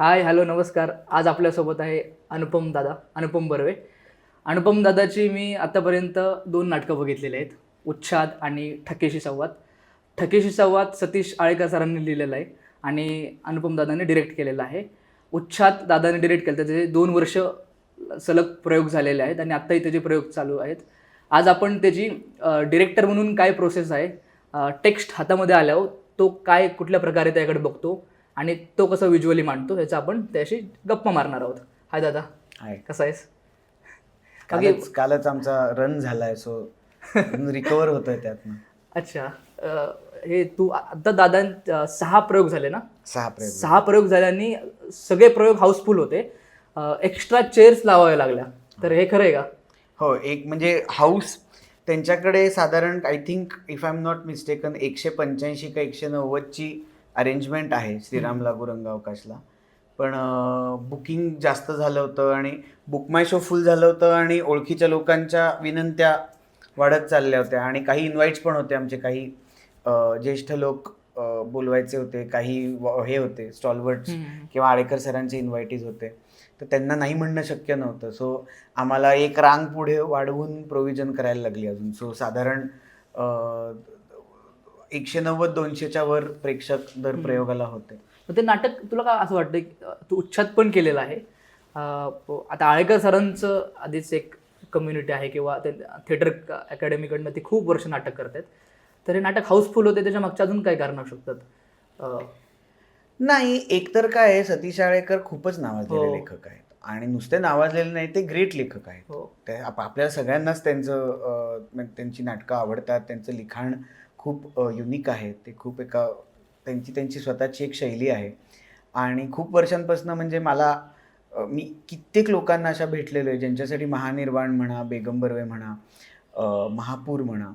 Hi hello नमस्कार. आज आपल्यासोबत आहे अनुपम दादा अनुपम बर्वे. अनुपम दादाची मी आत्तापर्यंत दोन नाटकं बघितलेली आहेत. उच्छाद आणि ठकेशी संवाद. ठकेशी संवाद सतीश आळेकर सरांनी लिहिलेला आहे आणि अनुपम दादाने डिरेक्ट केलेला आहे. उच्छाद दादाने डिरेक्ट केलं. त्याचे दोन वर्ष सलग प्रयोग झालेले आहेत आणि आत्ताही त्याचे प्रयोग चालू आहेत. आज आपण त्याची डिरेक्टर म्हणून काय प्रोसेस आहे टेक्स्ट हातामध्ये आल्यावर तो काय कुठल्या प्रकारे त्याकडे बघतो आणि तो कसं व्हिज्युअली मांडतो ह्याचा आपण त्याशी गप्पा मारणार आहोत. हाय दादा. आहे कसा आहेस? कालच कालच आमचा रन झालाय सो रिकवर होतोय त्यातनं. अच्छा. अं, हे तू आता दादा सहा प्रयोग झाले ना? सहा प्रयोग सहा प्रयोग झाल्याने सगळे प्रयोग हाऊसफुल होते. एक्स्ट्रा चेअर्स लावाव्या लागल्या. तर हे खरं आहे का? हो एक म्हणजे हाऊस त्यांच्याकडे साधारण I think if I am not mistaken एकशे पंच्याऐंशी का एकशे नव्वदची अरेंजमेंट आहे श्रीराम लागू रंगावकाशला. पण बुकिंग जास्त झालं होतं आणि बुक माय शो फुल झालं होतं आणि ओळखीच्या लोकांच्या विनंत्या वाढत चालल्या होत्या आणि काही इन्व्हाइट्स पण होते आमचे. काही ज्येष्ठ लोक बोलवायचे होते काही हे होते स्टॉलवर्ड्स हम्म. किंवा आळेकर सरांचे इन्व्हायटीज होते. तर त्यांना नाही म्हणणं शक्य नव्हतं. सो आम्हाला एक रांग पुढे वाढवून प्रोव्हिजन करायला लागली अजून. सो साधारण एकशे नव्वद दोनशेच्या वर प्रेक्षक दर. प्रयोगाला होते. मग ते नाटक तुला का असं वाटतं की तू उच्छाद पण केलेलं आहे. आता आळेकर सरांचं आधीच एक कम्युनिटी आहे किंवा ते थिएटर अकॅडमीकडनं ते खूप वर्ष नाटक करतात तर हे नाटक हाऊसफुल होते त्याच्या मागच्या अजून काय कारण असू शकतात? नाही एकतर काय आहे सतीश आळेकर खूपच नावाजलेले हो. लेखक आहेत. आणि नुसते नावाजलेले नाही ते ग्रेट लेखक आहेत. हो. ते आप- आपल्याला सगळ्यांनाच त्यांचं म्हणजे त्यांची नाटकं आवडतात त्यांचं लिखाण खूप युनिक आहे. ते खूप एका त्यांची त्यांची स्वतःची एक शैली आहे. आणि खूप वर्षांपासून म्हणजे मला मी कित्येक लोकांना अशा भेटलेलो आहे ज्यांच्यासाठी महानिर्वाण म्हणा बेगम बर्वे म्हणा महापूर म्हणा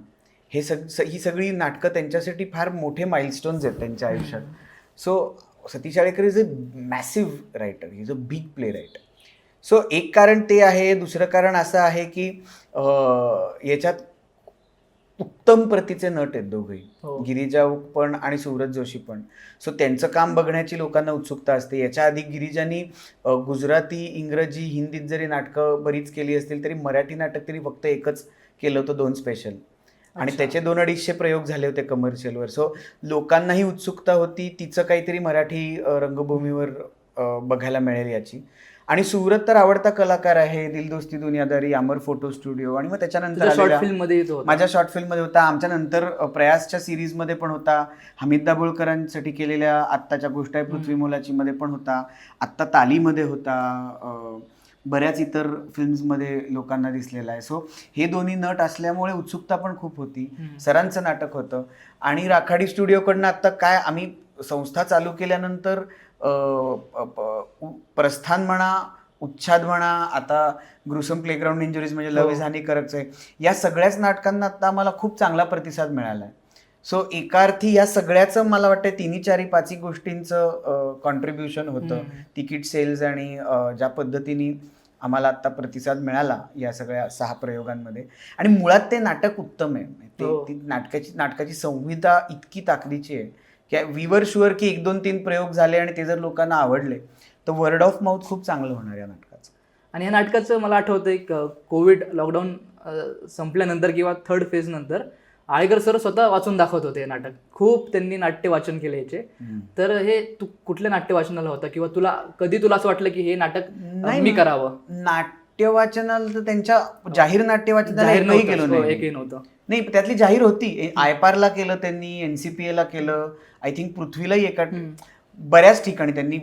हे सग स- ही सगळी नाटकं त्यांच्यासाठी फार मोठे माइलस्टोन्स आहेत त्यांच्या आयुष्यात. So Satish Alekar is a massive writer is a big playwright so एक कारण ते आहे दुसरं कारण असं आहे की याच्यात उत्तम प्रतीचे नट आहेत दोघेही. हो. गिरिजा पण आणि सुव्रत जोशी पण. सो त्यांचं काम बघण्याची लोकांना उत्सुकता असते. याच्या आधी गिरिजानी गुजराती इंग्रजी हिंदीत जरी नाटकं बरीच केली असतील तरी मराठी नाटक तरी फक्त एकच केलं होतं दोन स्पेशल आणि. त्याचे दोन अडीचशे प्रयोग झाले होते कमर्शियलवर सो लोकांनाही उत्सुकता होती तिचं काहीतरी मराठी रंगभूमीवर बघायला मिळेल याची. आणि सुरत तर आवडता कलाकार आहे दिलदोस्ती दुनियादारी अमर फोटो स्टुडिओ आणि मग त्याच्यानंतर तुझ्या शॉर्ट फिल्ममध्ये होता. माझ्या शॉर्ट फिल्ममध्ये होता आमच्या नंतर प्रयासच्या सिरीजमध्ये पण होता हमीद दाभोळकरांसाठी केलेल्या आत्ताच्या गोष्ट आहे पृथ्वी मोलाची मध्ये पण होता आत्ता तालीमध्ये होता बऱ्याच इतर फिल्म्समध्ये लोकांना दिसलेला आहे सो हे दोन्ही नट असल्यामुळे उत्सुकता पण खूप होती. सरांचं नाटक होतं आणि राखाडी स्टुडिओकडनं आत्ता काय आम्ही संस्था चालू केल्यानंतर प्रस्थान म्हणा उच्छाद म्हणा आता ग्रुसम प्लेग्राऊंड इंजुरीज म्हणजे हो. लव इज हानिकारकच आहे या सगळ्याच नाटकांना आता आम्हाला खूप चांगला प्रतिसाद मिळाला आहे सो एका अर्थी या सगळ्याचं मला वाटतं तिन्ही चारी पाचही गोष्टींचं कॉन्ट्रीब्युशन होतं. तिकीट सेल्स आणि ज्या पद्धतीने आम्हाला आता प्रतिसाद मिळाला या सगळ्या सहा प्रयोगांमध्ये आणि मुळात ते नाटक उत्तम आहे ते हो. ती नाटकाची नाटकाची संहिता इतकी ताकदीची आहे की विवर शुअर की एक दोन तीन प्रयोग झाले आणि ते जर लोकांना आवडले तर वर्ड ऑफ माउथ खूप चांगलं होणार या नाटकाचं. आणि या नाटकाचं मला आठवतं एक कोविड लॉकडाऊन संपल्यानंतर किंवा थर्ड फेज नंतर आळेकर सर स्वतः वाचून दाखवत होते हे नाटक. खूप त्यांनी नाट्य वाचन केले याचे. तर हे तू कुठल्या नाट्य वाचनाला होता किंवा तुला कधी तुला असं वाटलं की हे नाटक मी करावं? नाट्य वाचनाला तर त्यांच्या जाहीर नाट्य वाचनाला जाहीर एकही नव्हतं, नाही त्यातली जाहीर होती आयपारला केलं त्यांनी एनसीपीए ला केलं आय थिंक पृथ्वीलाही एका. बऱ्याच ठिकाणी त्यांनी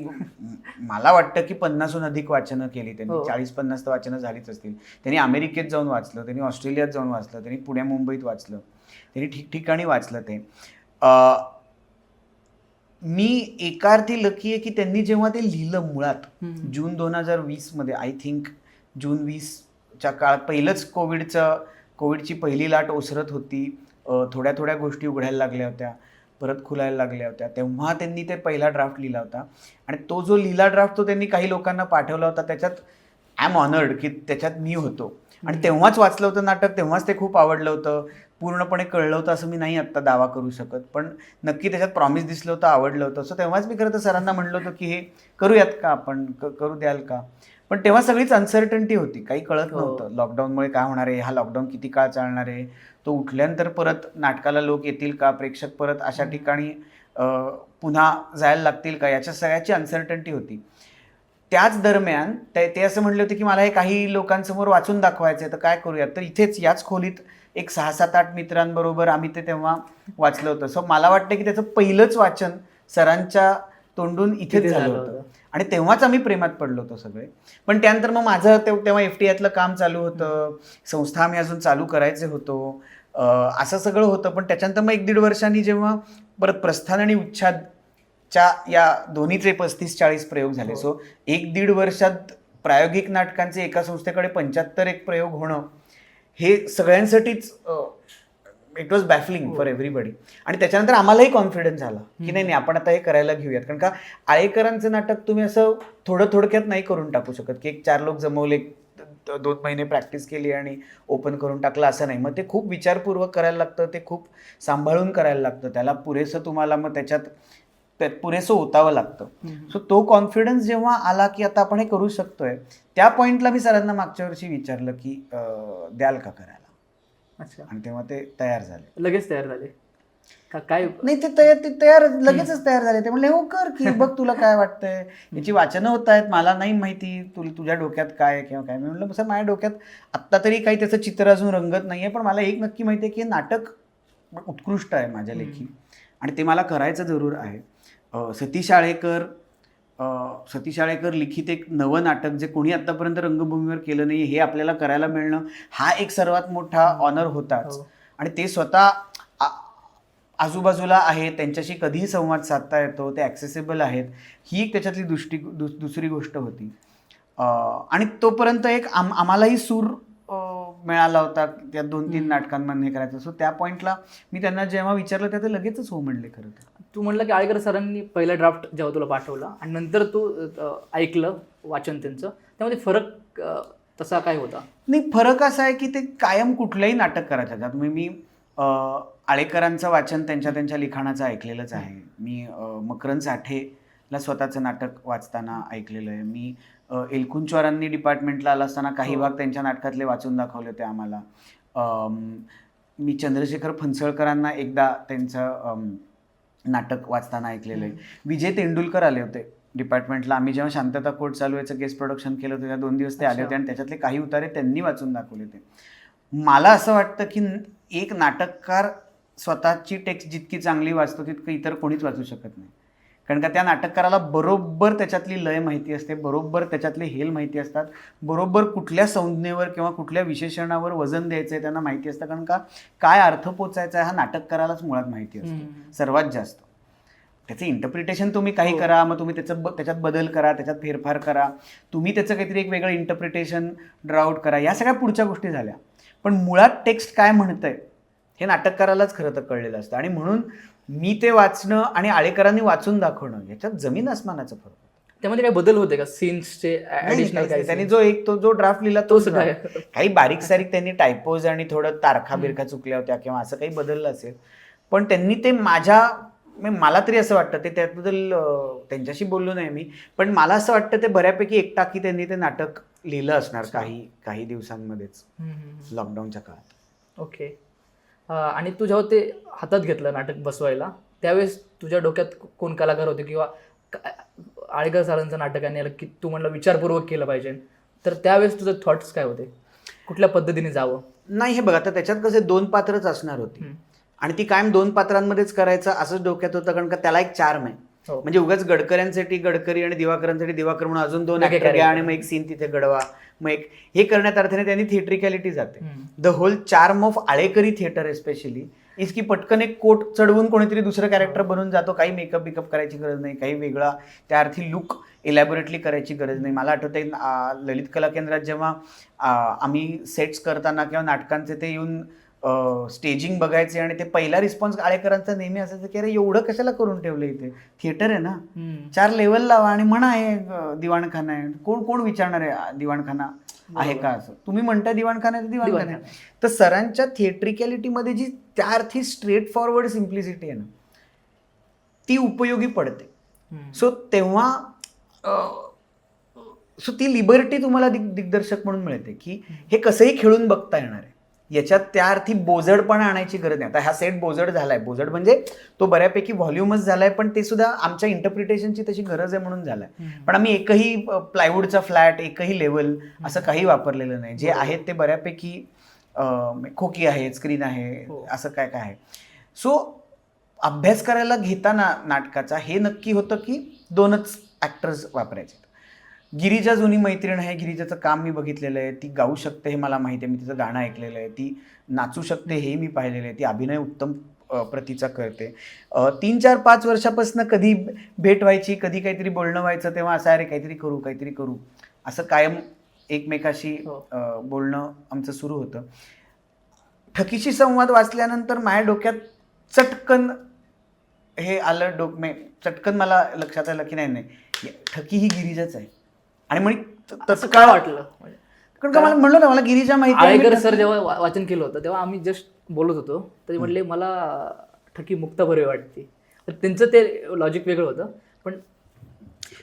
मला वाटतं की पन्नासहून अधिक वाचनं केली त्यांनी हो. चाळीस पन्नास तर वाचनं झालीच असतील त्यांनी अमेरिकेत जाऊन वाचलं त्यांनी ऑस्ट्रेलियात जाऊन वाचलं त्यांनी पुण्या मुंबईत वाचलं त्यांनी ठिकठिकाणी वाचलं ते मी एका अर्थी लकी आहे की त्यांनी जेव्हा ते लिहिलं मुळात. जून दोन हजार वीसमध्ये आय थिंक जून वीसच्या काळात पहिलंच कोविडचं कोविडची पहिली लाट ओसरत होती. थोड्या थोड्या गोष्टी उघडायला लागल्या होत्या. परत खुलायला लागल्या होत्या. तेव्हा त्यांनी ते पहिला ड्राफ्ट लिहिला होता. आणि तो जो लिहिला ड्राफ्ट तो त्यांनी काही लोकांना पाठवला होता. त्याच्यात आय एम ऑनर्ड की त्याच्यात मी होतो. आणि तेव्हाच वाचलं होतं नाटक. तेव्हाच ते खूप आवडलं होतं. पूर्णपणे कळलं होतं असं मी नाही आत्ता दावा करू शकत. पण नक्की त्याच्यात प्रॉमिस दिसलं होतं आवडलं होतं. सो तेव्हाच मी खरं तर सरांना म्हणलं होतं की हे करूयात का आपण? क- करू द्याल का? पण तेव्हा सगळीच अनसर्टन्टी होती. काही कळत हो. नव्हतं. लॉकडाऊनमुळे काय होणार आहे? हा लॉकडाऊन किती काळ चालणार आहे? तो उठल्यानंतर परत नाटकाला लोक येतील का? प्रेक्षक परत अशा ठिकाणी पुन्हा जायला लागतील का? याच्या सगळ्याची अनसर्टन्टी होती. त्याच दरम्यान ते असं म्हणले होते की मला हे काही लोकांसमोर वाचून दाखवायचं आहे तर काय करूयात? तर इथेच याच खोलीत एक सहा सात आठ मित्रांबरोबर आम्ही ते तेव्हा वाचलं होतं. सो मला वाटतं की त्याचं पहिलंच वाचन सरांच्या तोंडून इथेच झालं होतं. आणि तेव्हाच आम्ही प्रेमात पडलो होतो सगळे. पण त्यानंतर मग माझं तेव- तेव्हा एफ टी आयतलं काम चालू होतं. संस्था आम्ही अजून चालू करायचे होतो. असं सगळं होतं. पण त्याच्यानंतर मग एक दीड वर्षांनी जेव्हा परत प्रस्थान आणि उच्छादच्या या दोन्हीचे पस्तीस चाळीस प्रयोग झाले. हो. सो एक दीड वर्षात प्रायोगिक नाटकांचे एका संस्थेकडे पंच्याहत्तर एक प्रयोग होणं हे सगळ्यांसाठीच it was baffling for everybody आणि त्याच्यानंतर आम्हालाही कॉन्फिडन्स झाला. की नाही नाही आपण आता हे करायला घेऊयात. कारण का आळेकरांचं नाटक तुम्ही असं थोडं थोडक्यात नाही करून टाकू शकत. की एक चार लोक जमवले दोन महिने प्रॅक्टिस केली आणि ओपन करून टाकलं असं नाही. मग ते खूप विचारपूर्वक करायला लागतं. ते खूप सांभाळून करायला लागतं. त्याला पुरेसं तुम्हाला मग त्याच्यात पुरेसं ओतावं लागतं. सो तो कॉन्फिडन्स जेव्हा आला की आता आपण हे करू शकतोय त्या पॉईंटला मी सरांना मागच्या वर्षी विचारलं की द्याल का करायला? अच्छा. आणि तेव्हा ते तयार झाले. लगेच तयार झाले. का काय? नाही ते तयार ते तयार लगेचच तयार झाले. ते म्हणले हो कर की बघ तुला काय वाटतंय. याची वाचनं होत आहेत मला नाही माहिती तुला तुझ्या डोक्यात काय आहे किंवा काय. मी म्हणलं सर माझ्या डोक्यात आत्ता तरी काही त्याचं चित्र अजून रंगत नाहीये पण मला एक नक्की माहिती आहे की हे नाटक उत्कृष्ट आहे माझ्या लेखी. आणि ते मला करायचं जरूर आहे. अं, सतीश आळेकर सतीश आळेकर लिखित एक नवं नाटक जे कोणी आत्तापर्यंत रंगभूमीवर केलं नाही हे आपल्याला करायला मिळणं हा एक सर्वात मोठा ऑनर होताच. हो. आणि ते स्वतः आ- आजूबाजूला आहेत त्यांच्याशी कधीही संवाद साधता येतो ते ॲक्सेसिबल आहेत. ही एक त्याच्यातली दृष्टी दुस- दुसरी गोष्ट होती. आणि तोपर्यंत एक आम आम्हालाही सूर मिळाला होता त्या दोन तीन. नाटकांमध्ये हे करायचं. सो त्या पॉईंटला मी त्यांना जेव्हा विचारलं त्या ते लगेचच हो म्हणले खरं तर. तू म्हणलं की आळेकर सरांनी पहिला ड्राफ्ट जेव्हा तुला पाठवला आणि नंतर तू ऐकलं वाचन त्यांचं त्यामध्ये फरक तसा काय होता? नाही फरक असा आहे की ते कायम कुठलंही नाटक करायचं. त्यात मी मी आळेकरांचं वाचन त्यांच्या त्यांच्या लिखाणाचं ऐकलेलंच आहे. मी अं, मकरंद साठेला स्वतःचं नाटक वाचताना ऐकलेलं आहे. मी एलकुंचवारांनी डिपार्टमेंटला आला असताना काही हो. भाग त्यांच्या नाटकातले वाचून दाखवले होते आम्हाला. मी चंद्रशेखर फणसळकरांना एकदा त्यांचं नाटक वाचताना ऐकलेलं आहे. विजय तेंडुलकर आले होते डिपार्टमेंटला आम्ही जेव्हा शांतता कोर्ट चालू याचं गेस्ट प्रोडक्शन केलं होतं त्या दोन दिवस ते आले. होते आणि त्याच्यातले काही उतारे त्यांनी वाचून दाखवले होते. मला असं वाटतं की एक नाटककार स्वतःची टेक्स्ट जितकी चांगली वाचतो तितकं इतर कोणीच वाचू शकत नाही. कारण का त्या नाटककाराला बरोबर त्याच्यातली लय माहिती असते बरोबर त्याच्यातले हेल माहिती असतात बरोबर कुठल्या संज्ञेवर किंवा कुठल्या विशेषणावर वजन द्यायचं आहे त्यांना माहिती असतं. कारण का काय अर्थ पोचायचा आहे हा नाटककारालाच मुळात माहिती असतो. सर्वात जास्त. त्याचं इंटरप्रिटेशन तुम्ही काही हो. करा मग तुम्ही त्याचं ब- त्याच्यात बदल करा त्याच्यात फेरफार करा. तुम्ही त्याचं काहीतरी एक वेगळं इंटरप्रिटेशन ड्राउट करा. या सगळ्या पुढच्या गोष्टी झाल्या. पण मुळात टेक्स्ट काय म्हणतंय हे नाटककारालाच खरं तर कळलेलं असतं. आणि म्हणून मी ते वाचणं आणि आळेकरांनी वाचून दाखवणं याच्यात जमीन आसमानाचा फरक. त्यामध्ये काही बदल होते का? सीन्सचे ऍडिशनल त्यांनी जो एक तो जो ड्राफ्ट लिहिला तो तोच सुद्धा. काही बारीक सारीक त्यांनी टायपोज आणि थोडं तारखा बिरखा चुकल्या होत्या किंवा असं काही बदललं असेल. पण त्यांनी ते माझ्या मला तरी असं वाटतं ते त्याबद्दल त्यांच्याशी बोललो नाही मी पण मला असं वाटतं ते बऱ्यापैकी एकटाकी त्यांनी ते नाटक लिहिलं असणार काही काही दिवसांमध्येच. लॉकडाऊनच्या काळात. ओके आणि तू जेव्हा ते हातात घेतलं नाटक बसवायला. त्यावेळेस तुझ्या डोक्यात कोण कलाकार होते किंवा आळेकर सरांचं नाटक आणि की तू म्हणलं विचारपूर्वक केलं पाहिजे. तर त्यावेळेस तुझे थॉट्स काय होते? कुठल्या पद्धतीने जावं? नाही हे बघा तर त्याच्यात कसे दोन पात्रच असणार होती. आणि ती कायम दोन पात्रांमध्येच करायचं असंच डोक्यात होतं कारण का त्याला एक चार्म आहे. हो. म्हणजे उगाच गडकऱ्यांसाठी गडकरी आणि दिवाकरांसाठी दिवाकर म्हणून अजून दोन घ्या आणि. मग एक सीन तिथे घडवा. मग एक हे करण्यात अर्थाने त्यांनी थिएट्रिकॅलिटी जाते. द होल चार्म ऑफ आळेकरी थिएटर एस्पेशली इज की पटकन एक कोट चढवून कोणीतरी दुसरं कॅरेक्टर बनून जातो. काही मेकअप बिकअप करायची गरज नाही काही वेगळा त्या अर्थी लुक इलॅबोरेटली करायची गरज नाही. मला आठवतं आहे ललित कला केंद्रात जेव्हा आम्ही सेट्स करताना किंवा नाटकांचे ते येऊन स्टेजिंग बघायचे आणि ते पहिला रिस्पॉन्स आळेकरांचा नेहमी असायचं की अरे एवढं कशाला करून ठेवलं इथे? थिएटर आहे ना. चार लेवल लावा आणि म्हणा हे अं, दिवाणखाना आहे. कोण कोण विचारणार आहे दिवाणखाना आहे का? असं. तुम्ही म्हणता दिवाणखाना आहे दिवाणखाना आहे. तर सरांच्या थिएट्रिकॅलिटीमध्ये जी त्या अर्थी स्ट्रेट फॉरवर्ड सिम्प्लिसिटी आहे ना ती उपयोगी पडते. सो तेव्हा सो ती लिबर्टी तुम्हाला दिग दिग्दर्शक म्हणून मिळते की हे कसंही खेळून बघता येणार आहे. याच्यात त्या अर्थी बोजडपणा आणायची गरज नाही. आता हा सेट बोजड झालाय. बोजड म्हणजे तो बऱ्यापैकी व्हॉल्युमच झालाय पण ते सुद्धा आमच्या इंटरप्रिटेशनची तशी गरज आहे म्हणून झालाय. हम्म. पण आम्ही एकही प्लायवूडचा फ्लॅट एकही लेवल असं काही वापरलेलं नाही. जे. आहेत ते बऱ्यापैकी खोकी आहे स्क्रीन आहे हो. असं काय काय आहे. सो अभ्यास करायला घेताना नाटकाचा हे नक्की होतं की दोनच ॲक्टर्स वापरायचे. गिरिजा जुनी मैत्रीण आहे गिरिजाचं काम मी बघितलेलं आहे ती गाऊ शकते हे मला माहिती आहे मी तिचं गाणं ऐकलेलं आहे ती नाचू शकते हे मी पाहिलेलं आहे ती अभिनय उत्तम प्रतीचा करते. तीन चार पाच वर्षापासून कधी भेट व्हायची कधी काहीतरी बोलणं व्हायचं तेव्हा असं अरे काहीतरी करू काहीतरी करू. असं कायम एकमेकाशी हो. बोलणं आमचं सुरू होतं. ठकीशी संवाद वाचल्यानंतर माझ्या डोक्यात चटकन हे आलं डोक मे चटकन मला लक्षात आलं की नाही नाही ठकी ही गिरिजाच आहे. आणि म्हणे त- असं तत्काळ काय वाटलं? म्हणजे कारण का मला म्हणलं ना मला गिरिजा माहिती आळेकर सर जेव्हा वा- वाचन केलं होतं तेव्हा आम्ही जस्ट बोलत होतो. तर ते म्हणले मला ठकी मुक्ता बरे वाटते. तर त्यांचं ते लॉजिक वेगळं होतं पण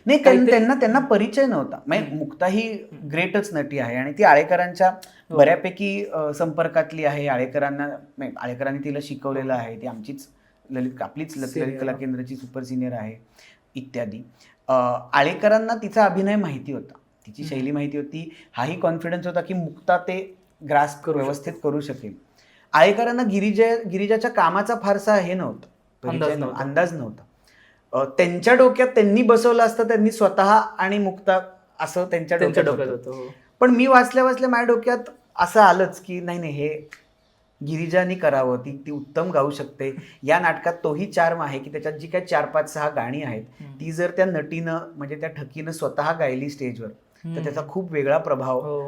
नाही कारण त्यांना त्यांना परिचय नव्हता. म्हणजे मुक्ता ही ग्रेटच नटी आहे आणि ती आळेकरांच्या हो. बऱ्यापैकी अ, संपर्कातली आहे. आळेकरांना म्हणजे आळेकरांनी तिला शिकवलेलं आहे. ती आमचीच ललित आपलीच Senior. ललित कला केंद्राची सुपर सिनियर आहे इत्यादी. आळेकरांना तिचा अभिनय माहिती होता. तिची. शैली माहिती होती. हाही कॉन्फिडन्स होता की मुक्ता ते ग्रास करू व्यवस्थित करू शकेल. आळेकरांना गिरिजा गिरिजाच्या कामाचा फारसा हे नव्हतं. अंदाज नव्हता- त्यांच्या डोक्यात त्यांनी बसवलं असतं त्यांनी स्वतः आणि मुक्ता असं त्यांच्या डोक्यात. होतं. हो. पण मी वाचल्या वाचल्या माझ्या डोक्यात असं आलंच की नाही नाही हे गिरिजानी करावं ती ती उत्तम गाऊ शकते. या नाटकात तोही चार्म आहे की त्याच्यात जी काय चार पाच सहा गाणी आहेत. ती जर त्या नटीनं म्हणजे त्या ठकीनं स्वतः गायली स्टेजवर तर. त्याचा खूप वेगळा प्रभाव हो.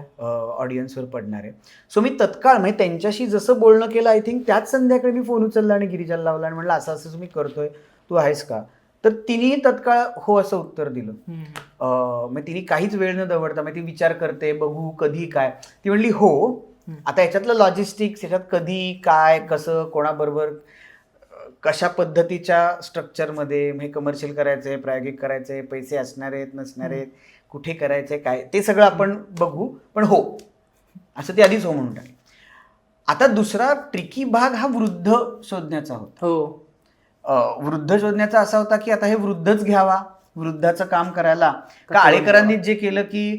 ऑडियन्सवर पडणार आहे. सो मी तत्काळ म्हणजे त्यांच्याशी जसं बोलणं केलं आय थिंक त्याच संध्याकाळी मी फोन उचलला आणि गिरिजाला लावला आणि म्हणलं असं असं मी करतोय तू आहेस का? तर तिनेही तत्काळ हो असं उत्तर दिलं. मग तिने काहीच वेळ न दवडता मग ती विचार करते बघू कधी काय? ती म्हणली हो. आता याच्यातलं लॉजिस्टिक्स याच्यात कधी काय कसं कोणाबरोबर कशा पद्धतीच्या स्ट्रक्चरमध्ये हे कमर्शियल करायचंय प्रायोगिक करायचंय पैसे असणार आहेत नसणार आहेत कुठे करायचंय काय ते सगळं आपण बघू पण हो असं ती आधीच हो म्हणून टाकली. आता दुसरा ट्रिकी भाग हा वृद्ध शोधण्याचा होता. हो. वृद्ध शोधण्याचा असा होता की आता हे वृद्धच घ्यावा वृद्धाचं काम करायला. का आळेकरांनी जे केलं की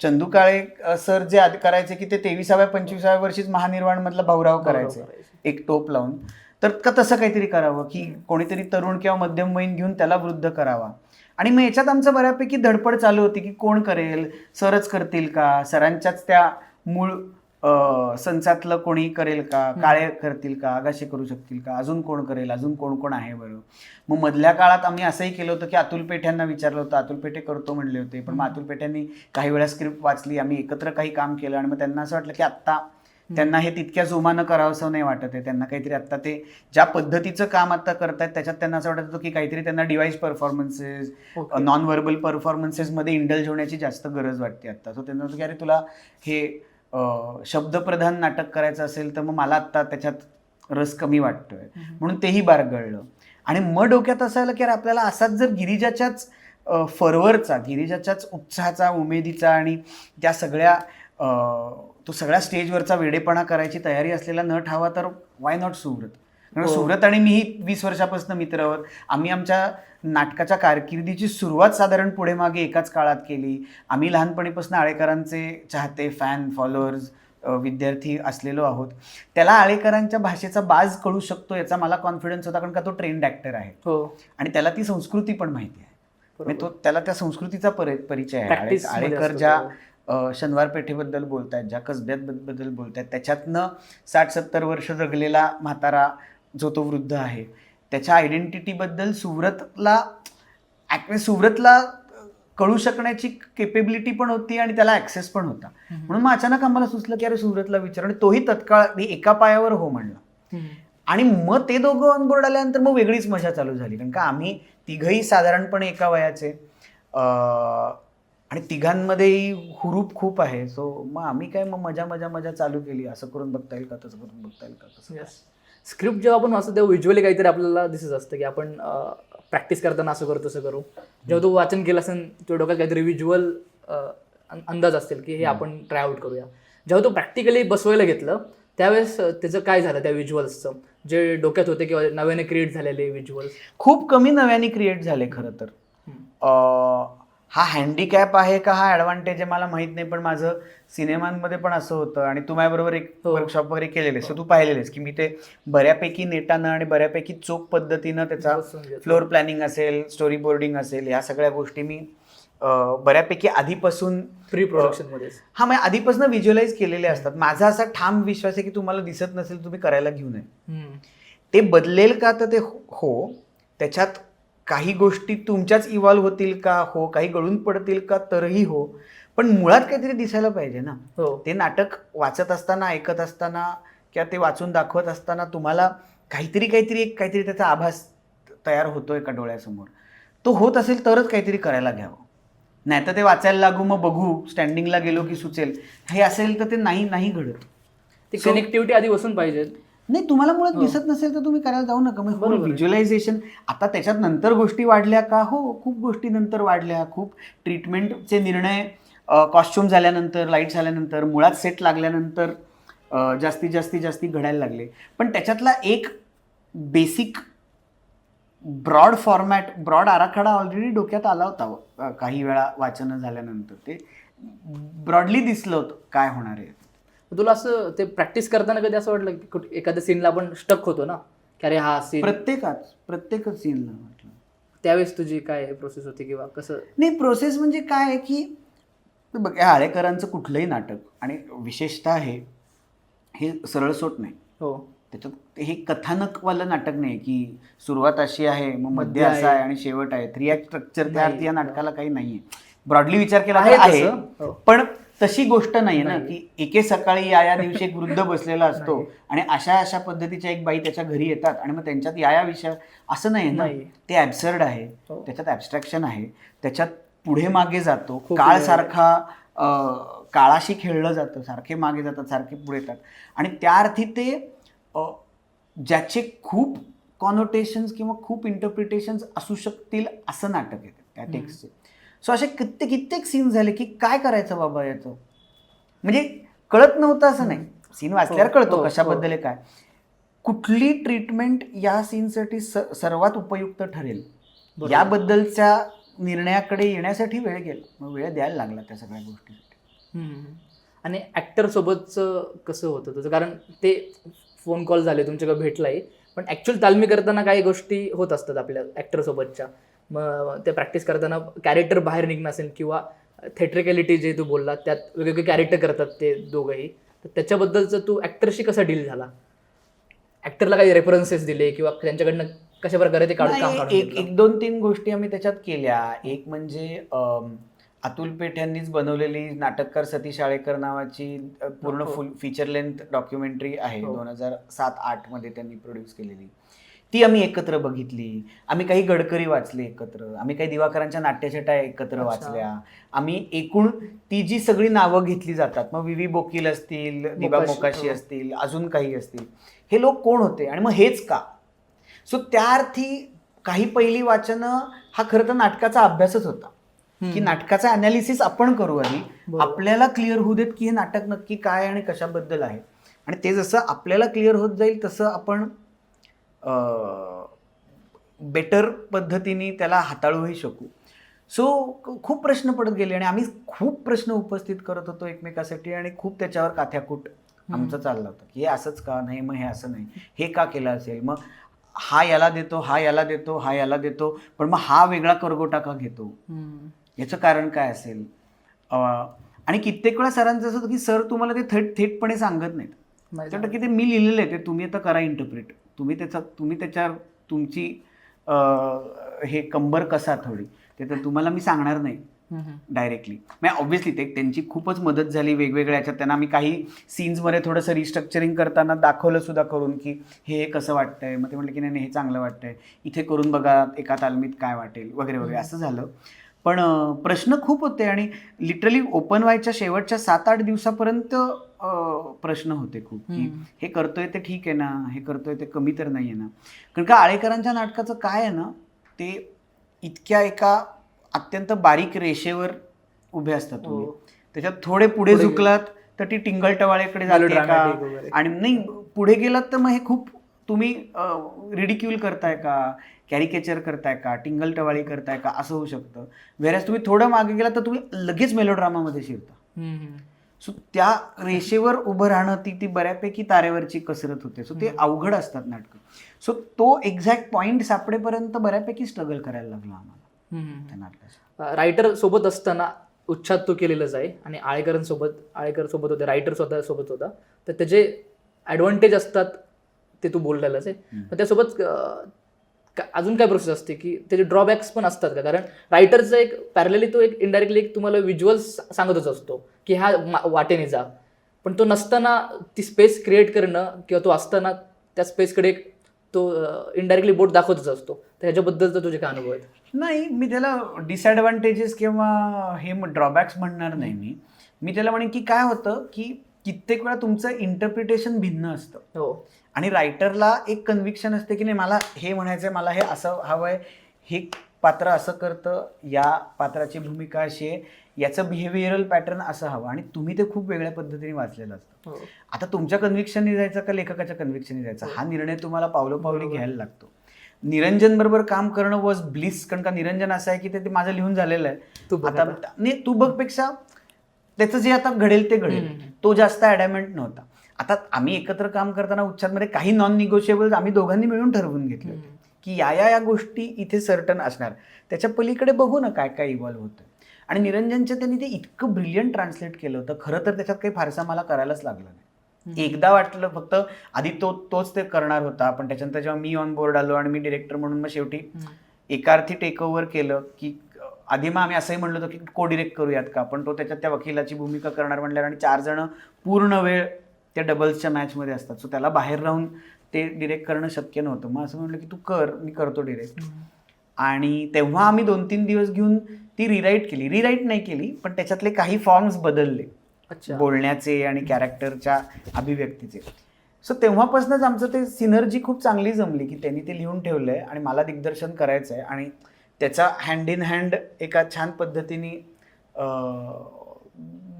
चंदू काळे सर जे आधी करायचे की ते तेविसाव्या पंचवीसाव्या वर्षीच महानिर्वाण मधला भाऊराव करायचे. एक टोप लावून. तर का तसं काहीतरी करावं की कोणीतरी तरुण किंवा मध्यमवयीन घेऊन त्याला वृद्ध करावा. आणि मग याच्यात आमचं बऱ्यापैकी धडपड चालू होती की कोण करेल? सरच करतील का? सरांच्याच त्या मूळ संचातलं कोणी करेल का? काळे करतील का? आगाशे करू शकतील का? अजून कोण करेल? अजून कोण कोण आहे बरं? मग मधल्या काळात आम्ही असंही केलं होतं की अतुल पेठ्यांना विचारलं होतं. अतुल पेठे करतो म्हणले होते. पण मग अतुल पेठ्यांनी काही वेळा स्क्रिप्ट वाचली. आम्ही एकत्र काही काम केलं आणि मग त्यांना असं वाटलं की आत्ता त्यांना हे तितक्या जोमानं करावं असं नाही वाटत आहे. त्यांना काहीतरी आता ते ज्या पद्धतीचं काम आता करतायत त्याच्यात त्यांना असं वाटत होतं की काहीतरी त्यांना डिवाइस परफॉर्मन्सेस. नॉन व्हर्बल परफॉर्मन्सेसमध्ये इंडल्ज होण्याची जास्त गरज वाटते आता सो त्यांना की अरे तुला हे शब्दप्रधान नाटक करायचं असेल तर मग मला आत्ता त्याच्यात रस कमी वाटतोय. म्हणून तेही बारगळलं. आणि मग डोक्यात असं आलं की अरे आपल्याला असाच जर गिरिजाच्याच फरवरचा गिरिजाच्याच उत्साहाचा उमेदीचा आणि त्या सगळ्या तो सगळ्या स्टेजवरचा वेडेपणा करायची तयारी असलेला नट हवा तर वाय नॉट सुव्रत कारण हो. सुव्रत आणि मीही वीस वर्षापासून मित्र आहोत. आम्ही आमच्या नाटकाच्या कारकिर्दीची सुरुवात साधारण पुढे मागे एकाच काळात केली. आम्ही लहानपणीपासून आळेकरांचे चाहते फॅन फॉलोअर्स विद्यार्थी असलेलो आहोत. त्याला आळेकरांच्या भाषेचा बाज कळू शकतो याचा मला कॉन्फिडन्स होता कारण का तो ट्रेंड ॲक्टर आहे. हो. आणि त्याला ती संस्कृती पण माहिती आहे. म्हणजे तो त्याला त्या संस्कृतीचा परि परिचय आहे. आळेकर ज्या शनिवार पेठेबद्दल बोलतायत ज्या कसब्यात बोलतायत त्याच्यातनं साठ सत्तर वर्ष जगलेला म्हातारा जो तो वृद्ध आहे त्याच्या आयडेंटिटीबद्दल सुव्रतला ॲक्च्युली सुव्रतला कळू शकण्याची केपेबिलिटी पण होती आणि त्याला ऍक्सेस पण होता. म्हणून मग अचानक आम्हाला सुचलं की अरे सुरतला विचार. आणि तोही तत्काळ मी एका पायावर हो म्हणला. आणि मग ते दोघं ऑनबोर्ड आल्यानंतर मग वेगळीच मजा चालू झाली. कारण का आम्ही तिघही साधारणपणे एका वयाचे. अं, आणि तिघांमध्येही हुरूप खूप आहे. सो मग आम्ही काय मग मजा मजा मजा चालू केली. असं करून बघता येईल का तसं करून बघता येईल का तसं स्क्रिप्ट जेव्हा आपण वाचतो तेव्हा व्हिज्युअली काहीतरी आपल्याला दिसत असतं की आपण प्रॅक्टिस करताना असं करू तसं करू. जेव्हा तू वाचन केलं असेल तुझ्या डोक्यात काहीतरी व्हिज्युअल अंदाज असतील की हे आपण ट्राय आउट करूया. जेव्हा तू प्रॅक्टिकली बसवायला घेतलं त्यावेळेस त्याचं काय झालं त्या व्हिज्युअल्सचं जे डोक्यात होते किंवा नव्याने क्रिएट झालेले व्हिज्युअल्स खूप कमी नव्याने क्रिएट झाले खरं तर. हा हँडिकॅप आहे का हा ॲडव्हान्टेज आहे मला माहीत नाही पण माझं सिनेमांमध्ये पण असं होतं आणि तू माझ्याबरोबर एक हो. वर्कशॉप वगैरे केलेले सो तू पाहिलेलेस की मी ते बऱ्यापैकी नेटानं आणि बऱ्यापैकी चोख पद्धतीनं त्याचा फ्लोअर प्लॅनिंग असेल स्टोरी बोर्डिंग असेल या सगळ्या गोष्टी मी बऱ्यापैकी आधीपासून प्री प्रोडक्शनमध्ये हा म्हणजे आधीपासून व्हिज्युअलाइज केलेले असतात. माझा असा ठाम विश्वास आहे की तुम्हाला दिसत नसेल तुम्ही करायला घेऊ नये. ते बदलेल का तर ते हो- हो त्याच्यात काही गोष्टी तुमच्याच इव्हॉल्व्ह होतील का? हो काही गळून पडतील का? तरही हो. पण मुळात काहीतरी दिसायला पाहिजे ना. हो. ते नाटक वाचत असताना ऐकत असताना किंवा ते वाचून दाखवत असताना तुम्हाला काहीतरी काहीतरी एक काहीतरी त्याचा आभास तयार होतोय का डोळ्यासमोर. तो होत असेल तरच काहीतरी करायला घ्यावं. नाही तर ते वाचायला लागू मग बघू स्टँडिंगला गेलो की सुचेल. हे असेल तर ते नाही नाही घडत. ती So- कनेक्टिव्हिटी आधी बसून पाहिजे. नाही तुम्हाला मुळात हो. दिसत नसेल तर तुम्ही करायला जाऊ नका. मग बरोबर आहे. व्हिज्युअलायझेशन आता त्याच्यात नंतर गोष्टी वाढल्या का? हो खूप गोष्टी नंतर वाढल्या. खूप ट्रीटमेंटचे निर्णय कॉस्ट्युम झाल्यानंतर लाइट झाल्यानंतर मुळात सेट लागल्यानंतर अ, जास्तीत जास्तीत जास्ती घडायला लागले. पण त्याच्यातला एक बेसिक ब्रॉड फॉर्मॅट ब्रॉड आराखडा ऑलरेडी डोक्यात आला होता अ, काही वेळा वाचनं झाल्यानंतर. ते ब्रॉडली दिसलं होतं काय होणार आहे? तुला असं ते प्रॅक्टिस करताना कधी असं वाटलं की कुठे एखाद्या सीनला आपण स्टक होतो ना? की अरे हा सीन प्रत्येकाच प्रत्येकच सीनला म्हटलं त्यावेळेस तुझी काय प्रोसेस होती किंवा कसं नाही प्रोसेस म्हणजे काय आहे की बघ या आळेकरांचं कुठलंही नाटक आणि विशेषतः हे हे सरळसोट नाही. हो. त्याच्यात हे कथानकवालं नाटक नाही की सुरुवात अशी आहे मग मध्य मध्य असं आहे. आहे आणि शेवट आहे. थ्री ॲक्ट स्ट्रक्चर त्या नाही. अर्थी या नाटकाला काही नाहीये. ब्रॉडली विचार केला आहे आहे तसं, हो. पण तशी गोष्ट नाही ना. की एके सकाळी या या दिवशी एक वृद्ध बसलेला असतो. आणि अशा अशा पद्धतीच्या एक बाई त्याच्या घरी येतात आणि मग त्यांच्यात या या विषय असं नाही ना. ते ॲब्सर्ड आहे हो. त्याच्यात ॲबस्ट्रॅक्शन आहे त्याच्यात पुढे मागे जातो काळ. सारखा अं, काळाशी खेळलं जातं सारखे मागे जातात सारखे पुढे येतात आणि त्या अर्थी ते ज्याचे खूप कॉनोटेशन्स किंवा खूप इंटरप्रिटेशन्स असू शकतील असं नाटक आहे त्या. टेक्स्टचे सो असे कित्येक कित्येक सीन झाले की काय करायचं बाबा याचं? म्हणजे कळत नव्हतं असं नाही. सीन वाचल्यावर हो, कळतो हो, कशाबद्दल आहे काय. कुठली ट्रीटमेंट या सीनसाठी स- सर्वात उपयुक्त ठरेल. याबद्दलच्या निर्णयाकडे येण्यासाठी वेळ गेला मग वेळ द्यायला लागला त्या सगळ्या गोष्टीसाठी. आणि ॲक्टर सोबतचं कसं होतं तुझं कारण ते फोन कॉल झाले तुमच्याकडे भेटलाय पण ॲक्च्युअल तालमी करताना काही गोष्टी होत असतात आपल्या ॲक्टर सोबतच्या. मग ते प्रॅक्टिस करताना कॅरेक्टर बाहेर निघणं असेल किंवा थेट्रिकॅलिटी जे तू बोलला त्यात वेगवेगळे कॅरेक्टर करतात ते दोघंही तर त्याच्याबद्दलचं तू ॲक्टरशी कसा डील झाला ॲक्टरला काही रेफरन्सेस दिले किंवा त्यांच्याकडनं कशा प्रकारे ते काढून काम एक? एक दोन तीन गोष्टी आम्ही त्याच्यात केल्या एक म्हणजे अतुल पेठ यांनीच बनवलेली नाटककार सतीश आळेकर नावाची पूर्ण. फुल फीचर लेंथ डॉक्युमेंटरी आहे हो. दोन हजार सात आठमध्ये त्यांनी प्रोड्यूस केलेली ती आम्ही एकत्र बघितली आम्ही काही गडकरी वाचले एकत्र आम्ही काही दिवाकरांच्या नाट्यछटा एकत्र. वाचल्या आम्ही एकूण ती जी सगळी नावं घेतली जातात मग विवी बोकील असतील दिबा मोकाशी, हो. असतील अजून काही असतील हे लोक कोण होते आणि मग हेच का सो त्या अर्थी काही पहिली वाचनं हा खरं तर नाटकाचा अभ्यासच होता की. नाटकाचा अनालिसिस आपण करू आधी. आपल्याला क्लिअर होऊ देत की हे नाटक नक्की काय आणि कशाबद्दल आहे आणि ते जसं आपल्याला क्लिअर होत जाईल तसं आपण बेटर पद्धतीने त्याला हाताळूही शकू. सो खूप प्रश्न पडत गेले आणि आम्ही खूप प्रश्न उपस्थित करत होतो एकमेकासाठी आणि खूप त्याच्यावर काथ्याकूट आमचं चाललं होतं. की हे असंच का नाही मग हे असं नाही. हे का केलं असेल? मग हा याला देतो हा याला देतो हा याला देतो पण मग हा वेगळा करगोटा का घेतो. याचं कारण काय असेल? आणि कित्येक वेळा सरांचं असं होतं की सर तुम्हाला ते थेट थेटपणे सांगत नाहीत. नाही त्या टक्के ते मी लिहिलेलं आहे ते तुम्ही आता करा इंटरप्रेट तुम्ही त्याचा तुम्ही त्याच्यावर तुमची हे कंबर कसा थोडी ते तर तुम्हाला मी सांगणार नाही डायरेक्टली म्हणजे ऑब्व्हियसली ते त्यांची खूपच मदत झाली वेगवेगळ्या याच्यात. त्यांना आम्ही काही सीन्समध्ये थोडंसं रिस्ट्रक्चरिंग करताना दाखवलं सुद्धा करून की हे कसं वाटतंय. मग ते म्हटलं की नाही नाही, हे चांगलं वाटतंय. इथे करून बघा एका तालमीत काय वाटेल वगैरे वगैरे असं झालं. पण प्रश्न खूप होते आणि लिटरली ओपन व्हायच्या शेवटच्या सात आठ दिवसापर्यंत प्रश्न होते खूप की. हे करतोय ते ठीक आहे ना हे करतोय ते कमी तर नाही आहे ना कारण का आळेकरांच्या नाटकाचं काय आहे ना ते इतक्या एका अत्यंत बारीक रेषेवर उभे असतात तुम्ही हो. त्याच्यात थोडे पुढे झुकलात तर ती टिंगल टवाळेकडे जाते का. आणि नाही पुढे गेलात तर मग हे खूप तुम्ही रिडिक्यूल करताय का कॅरिकेचर करताय का टिंगल टवाळी करताय का असं होऊ शकतं वेळेस तुम्ही थोडं मागे गेलात तर तुम्ही लगेच मेलोड्रामामध्ये शिरता. सो त्या रेषेवर उभं राहणं ती ती बऱ्यापैकी तारेवरची कसरत होते. सो ते. अवघड असतात नाटकं. सो तो एक्झॅक्ट पॉईंट सापडेपर्यंत बऱ्यापैकी स्ट्रगल करायला लागला आम्हाला. हम्म. त्या नाटकाचं. रायटर सोबत असताना उच्छाद तो केलेलाच आहे आणि आळेकरांसोबत आळेकर सोबत होते रायटर स्वतः सोबत होता. तर त्याचे ॲडव्हान्टेज असतात ते तू बोललेलाच आहे. त्यासोबत का- अजून काय प्रोसेस असते की त्याचे ड्रॉबॅक्स पण असतात का? कारण रायटरचा एक पॅरलेली तो एक इनडायरेक्टली एक तुम्हाला व्हिज्युअल्स सांगतच असतो की ह्या वाटेने जा. पण तो नसताना ती स्पेस क्रिएट करणं किंवा तो असताना त्या स्पेसकडे एक तो इनडायरेक्टली बोट दाखवतच असतो. तर ह्याच्याबद्दलचा तुझे काय अनुभव आहेत? नाही मी त्याला डिसएडव्हान्टेजेस किंवा हे ड्रॉबॅक्स म्हणणार नाही मी. मी त्याला म्हणेन की काय होतं की कित्येक वेळा तुमचं इंटरप्रिटेशन भिन्न असतं. हो. आणि रायटरला एक कन्व्हिक्शन असते की नाही मला हे म्हणायचं आहे मला हे असं हवं आहे हे पात्र असं करतं या पात्राची भूमिका अशी आहे याचं बिहेवियरल पॅटर्न असं हवं. आणि तुम्ही ते खूप वेगळ्या पद्धतीने वाचलेलं असतं. हो. आता तुमच्या कन्व्हिक्शननी जायचं का लेखकाच्या कन्व्हिक्शननी जायचं? हा. निर्णय तुम्हाला पावलोपावली. घ्यायला लागतो. निरंजन बरोबर काम करणं वॉज ब्लिस कारण का निरंजन असं आहे की ते माझं लिहून झालेलं आहे. तू आता. नाही तू बघपेक्षा त्याचं जे आता घडेल ते घडेल. तो जास्त ॲडॅमेंट नव्हता. आता आम्ही एकत्र काम करताना उच्चारमध्ये काही नॉन निगोशिएबल आम्ही दोघांनी मिळून ठरवून घेतले होते. की या या या गोष्टी इथे सर्टन असणार. त्याच्या पलीकडे बघू ना काय काय इव्हॉल्व्ह होतं आणि निरंजनच्या त्यांनी ते इतकं ब्रिलियंट ट्रान्सलेट केलं होतं. खरं तर त्याच्यात काही फारसा मला करायलाच लागलं नाही. एकदा वाटलं फक्त आधी तो तोच ते करणार होता. पण त्याच्यानंतर जेव्हा मी ऑन बोर्ड आलो आणि मी डिरेक्टर म्हणून मग शेवटी. एकार्थी टेक ओव्हर केलं की आधी मग आम्ही असंही म्हणलो होतो की को डिरेक्ट करूयात का? पण तो त्याच्यात त्या वकिलाची भूमिका करणार म्हणल्यावर आणि चार जण पूर्ण वेळ त्या डबल्सच्या मॅचमध्ये असतात. सो त्याला बाहेर राहून ते डिरेक्ट करणं शक्य नव्हतं. मग असं म्हणलं की तू कर मी करतो डिरेक्ट. आणि तेव्हा आम्ही दोन तीन दिवस घेऊन ती रिराईट केली. रिराईट नाही केली पण त्याच्यातले काही फॉर्म्स बदलले. अच्छा. बोलण्याचे आणि कॅरेक्टरच्या अभिव्यक्तीचे. सो तेव्हापासूनच आमचं ते सिनर्जी खूप चांगली जमली की त्यांनी ते लिहून ठेवलंय आणि मला दिग्दर्शन करायचं आहे आणि त्याचा हँड इन हँड एका छान पद्धतीने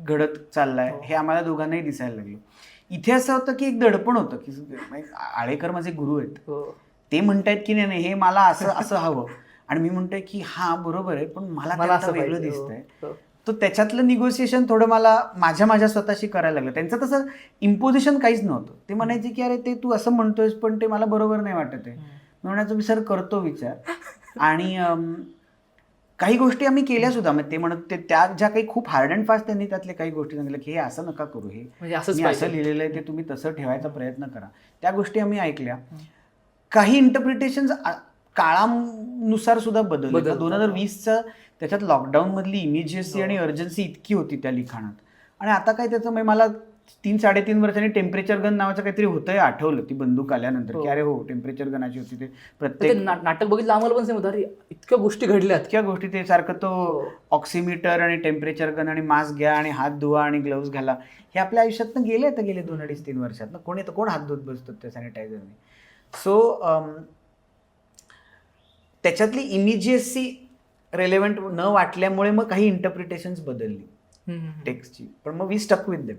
घडत चाललाय. हो. हे आम्हाला दोघांनाही दिसायला लागलं. इथे असं होतं की एक दडपण होतं की आळेकर माझे गुरु आहेत. हो. ते म्हणतायत की नाही नाही हे मला असं असं हवं. आणि मी म्हणतोय की हा बरोबर आहे पण मला मला असं वेगळं पाहिजे, दिसतंय. हो, हो. तर त्याच्यातलं निगोसिएशन थोडं मला माझ्या माझ्या स्वतःशी करायला लागलं. त्यांचं तसं इम्पोजिशन काहीच नव्हतं. ते म्हणायचे की अरे ते तू असं म्हणतोयस पण ते मला बरोबर नाही वाटत आहे. हम्म. मी म्हणायचो मी सर करतो विचार. आणि काही गोष्टी आम्ही केल्या सुद्धा. मग ते म्हणत ते त्या ज्या काही खूप हार्ड अँड फास्ट त्यांनी त्यातले काही गोष्टी सांगितल्या की हे असं नका करू हे म्हणजे मी असं लिहिलेलं आहे ते तुम्ही तसं ठेवायचा प्रयत्न करा. त्या गोष्टी आम्ही ऐकल्या. काही इंटरप्रिटेशन काळानुसार सुद्धा बदलतात. दोन हजार वीसचं त्याच्यात लॉकडाऊन मधली इमिजिएसी हो. आणि अर्जन्सी इतकी होती त्या लिखाणात. आणि आता काय त्याचं म्हणजे मला तीन साडेतीन वर्षांनी टेम्परेचर गन नावाचं काहीतरी होतंय आठवलं. ती बंदूक आल्यानंतर. हो. की अरे हो टेम्परेचर गनाची होती ते. तर ते प्रत्येक ना- नाटक बघितलं आम्हाला पण सेम होतं. अरे इतक्या गोष्टी घडल्यात. इतक्या गोष्टी ते सारखं तो हो. ऑक्सिमीटर आणि टेम्परेचर गन आणि मास्क घ्या आणि हात धुवा आणि ग्लव्स घाला. हे आपल्या आयुष्यातनं गेले तर गेले दोन अडीच तीन वर्षात कोण येतं कोण हात धुत बसतो त्या सॅनिटायझरने सो त्याच्यातली इमिजिएसी रेलेव्हंट न वाटल्यामुळे मग काही इंटरप्रिटेशन्स बदलली. टेक्स्टची पण मग वी स्टक विथ देम